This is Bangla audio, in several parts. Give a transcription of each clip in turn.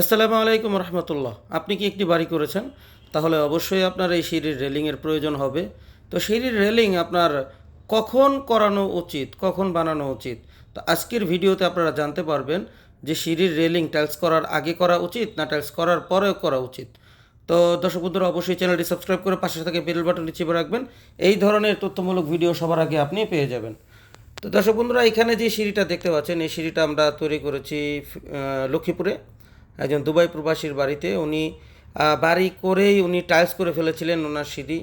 আসসালামু আলাইকুম রহমতুল্লাহ। আপনি কি একটি বাড়ি করেছেন? তাহলে অবশ্যই আপনার এই সিঁড়ির রেলিংয়ের প্রয়োজন হবে। তো সিঁড়ির রেলিং আপনার কখন করানো উচিত, কখন বানানো উচিত? তো আজকের ভিডিওতে আপনারা জানতে পারবেন যে সিঁড়ির রেলিং টাইলস করার আগে করা উচিত না টাইলস করার পরেও করা উচিত। তো দর্শক বন্ধুরা, অবশ্যই চ্যানেলটি সাবস্ক্রাইব করে পাশে থেকে বেল বাটনটি চেপে রাখবেন। এই ধরনের তথ্যমূলক ভিডিও সবার আগে আপনি পেয়ে যাবেন। তো দর্শক বন্ধুরা, এখানে যে সিঁড়িটা দেখতে পাচ্ছেন, এই সিঁড়িটা আমরা তৈরি করেছি লক্ষ্মীপুরে। একজন দুবাই প্রবাসীর বাড়িতে। উনি বাড়ি করেই উনি টাইলস করে ফেলেছিলেন ওনার সিঁড়ি।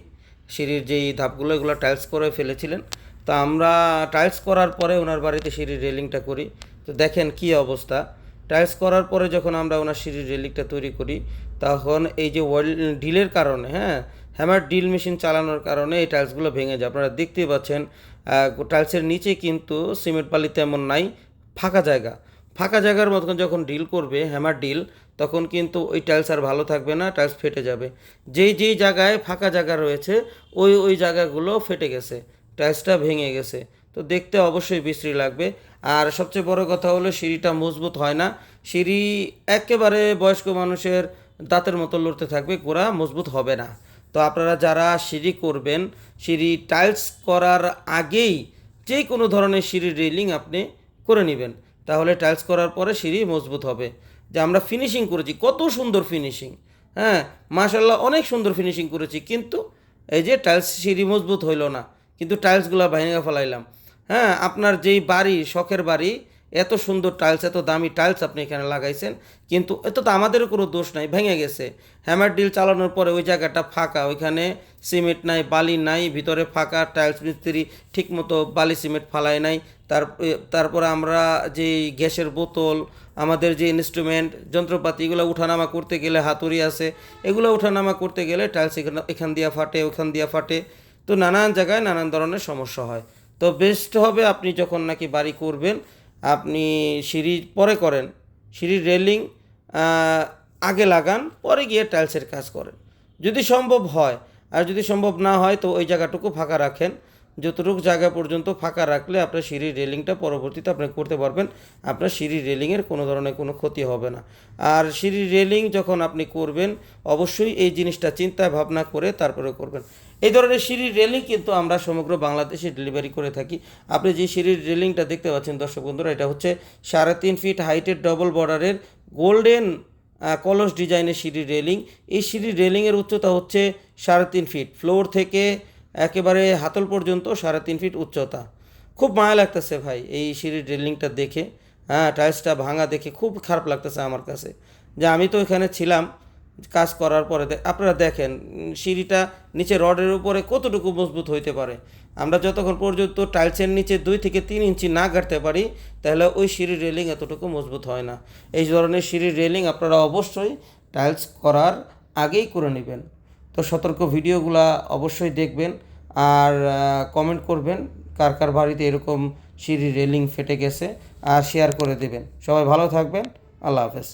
সিঁড়ির যেই ধাপগুলো, এগুলো টাইলস করে ফেলেছিলেন। তো আমরা টাইলস করার পরে ওনার বাড়িতে সিঁড়ির রেলিংটা করি। তো দেখেন কি অবস্থা। টাইলস করার পরে যখন আমরা ওনার সিঁড়ির রেলিংটা তৈরি করি, তখন এই যে ওয়েল ডিলের কারণে হ্যাঁ হ্যামার ডিল মেশিন চালানোর কারণে এই টাইলসগুলো ভেঙে যায়। আপনারা দেখতেই পাচ্ছেন টাইলসের নিচে কিন্তু সিমেন্ট বালি তেমন নাই, ফাঁকা জায়গা। ফাঁকা জায়গার মতন যখন ডিল করবে হ্যামার ডিল তখন কিন্তু ওই টাইলস আর ভালো থাকবে না টাইলস ফেটে যাবে। যেই যেই জায়গায় ফাঁকা জায়গা রয়েছে, ওই ওই জায়গাগুলো ফেটে গেছে টাইলসটা ভেঙে গেছে। তো দেখতে অবশ্যই বিশ্রী লাগবে। আর সবচেয়ে বড় কথা হলো, সিঁড়িটা মজবুত হয় না। সিঁড়ি একেবারে বয়স্ক মানুষের দাঁতের মতো লড়তে থাকবে, গোড়া মজবুত হবে না। তো আপনারা যারা সিঁড়ি করবেন, সিঁড়ি টাইলস করার আগেই যে কোনো ধরনের সিঁড়ির রেলিং আপনি করে নেবেন। তাহলে টাইলস করার পরে সিঁড়ি মজবুত হবে। যে আমরা ফিনিশিং করেছি, কত সুন্দর ফিনিশিং হ্যাঁ মাশাল্লাহ অনেক সুন্দর ফিনিশিং করেছি, কিন্তু এই যে টাইলস সিঁড়ি মজবুত হইল না, কিন্তু টাইলসগুলো ভেঙে ফেলাইলাম। হ্যাঁ আপনার যেই বাড়ি, শখের বাড়ি এত সুন্দর টাইলস এত দামি টাইলস আপনি এখানে লাগাইছেন, কিন্তু এত তো আমাদেরও কোনো দোষ নাই, ভেঙে গেছে। হ্যামার ডিল চালানোর পরে ওই জায়গাটা ফাঁকা, ওইখানে সিমেন্ট নাই, বালি নাই, ভিতরে ফাঁকা টাইলস মিস্ত্রি ঠিকমতো বালি সিমেন্ট ফালাই নাই। তার তারপরে আমরা যে গ্যাসের বোতল, আমাদের যে ইনস্ট্রুমেন্ট যন্ত্রপাতি, এগুলো উঠানামা করতে গেলে হাতুড়ি আছে। এগুলো উঠানামা করতে গেলে টাইলস এখান এখান দিয়া ফাটে, ওখান দিয়া ফাটে। তো নানান জায়গায় নানান ধরনের সমস্যা হয়। তো বেস্ট হবে আপনি যখন নাকি বাড়ি করবেন আপনি সিঁড়ি পরে করেন, সিঁড়ির রেলিং আগে লাগান, পরে গিয়ে টাইলসের কাজ করেন। যদি সম্ভব হয়, আর যদি সম্ভব না হয়, তো ওই জায়গাটুকু ফাঁকা রাখেন। যতটুকু জায়গা পর্যন্ত ফাঁকা রাখলে আপনার সিঁড়ির রেলিংটা পরবর্তীতে আপনি করতে পারবেন। আপনার সিঁড়ির রেলিংয়ের কোনো ধরনের কোনো ক্ষতি হবে না। আর সিঁড়ির রেলিং যখন আপনি করবেন, অবশ্যই এই জিনিসটা চিন্তা ভাবনা করে তারপরে করবেন। এই ধরনের সিঁড়ির রেলিং কিন্তু আমরা সমগ্র বাংলাদেশে ডেলিভারি করে থাকি। আপনি যে সিঁড়ির রেলিংটা দেখতে পাচ্ছেন দর্শক বন্ধুরা, এটা হচ্ছে সাড়ে তিন ফিট হাইটের ডবল বর্ডারের গোল্ডেন কলস ডিজাইনের সিঁড়ির রেলিং। এই সিঁড়ির রেলিংয়ের উচ্চতা হচ্ছে সাড়ে তিন ফিট ফ্লোর থেকে একেবারে হাতল পর্যন্ত সাড়ে তিন ফিট উচ্চতা। খুব মায়া লাগতেছে ভাই এই সিঁড়ির রেলিংটা দেখে। হ্যাঁ টাইলসটা ভাঙা দেখে খুব খারাপ লাগতেছে আমার কাছে। যে আমি তো এখানে ছিলাম, কাজ করার পরে আপনারা দেখেন সিঁড়িটা নিচে রডের উপরে কতটুকু মজবুত হইতে পারে। আমরা যতক্ষণ পর্যন্ত টাইলসের নিচে দুই থেকে তিন ইঞ্চি না গাড়তে পারি, তাহলে ওই সিঁড়ির রেলিং এতটুকু মজবুত হয় না। এই ধরনের সিঁড়ির রেলিং আপনারা অবশ্যই টাইলস করার আগেই করে নেবেন। তো সতর্ক ভিডিওগুলা অবশ্যই দেখবেন আর কমেন্ট করবেন কার কার বাড়িতে এরকম সিঁড়ির রেলিং ফেটে গেছে, আর শেয়ার করে দেবেন। সবাই ভালো থাকবেন, আল্লাহ হাফেজ।